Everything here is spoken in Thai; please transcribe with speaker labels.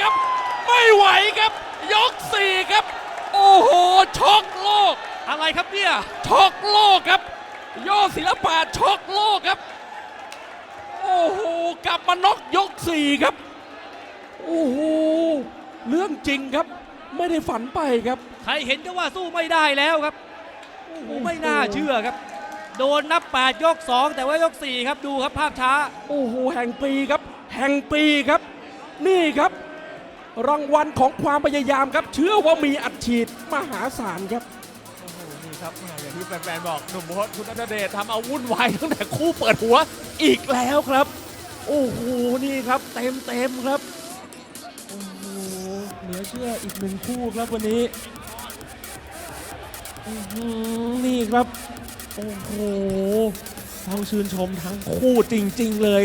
Speaker 1: ครับ ไม่ไหวครับ ยกสี่ครับ โอ้โหช็อกโลก
Speaker 2: อะไรครับเนี่ย
Speaker 1: ช็อกโลกครับยอดศิลปะช็อกโลกครับ โอ้โหกลับมาน็อกยกสี่ครับ โอ้โหเรื่องจริงครับ ไม่ได้ฝันไปครับ
Speaker 2: ใครเห็นก็ว่าสู้ไม่ได้แล้วครับ
Speaker 1: โอ้โหไม่น่าเชื่
Speaker 2: อครับ โดนนับ 8 ยก 2 แต่ว่ายก 4 ครับดูครับภาพช้า
Speaker 1: โอ้โหแห่งปีครับ แห่งปีครับ นี่ครับ รางวัลของความพยายามครับ เชื่อว่ามีอัดฉีดมหาศาลครับ
Speaker 3: โอ้โหนี่ครับแหม่อย่างที่แฟนๆบอกหนุ่มโพสคุณนัทเดชทำเอาวุ่นวายตั้งแต่คู่เปิดหัวอีกแล้วครับ โอ้โหนี่ครับเต็มเต็มๆครับโอ้โหเหลือเชื่ออีกหนึ่งคู่ครับวันนี้อื้อหือนี่ครับ โอ้โหต้องชื่นชมทั้งคู่จริง ๆ เลย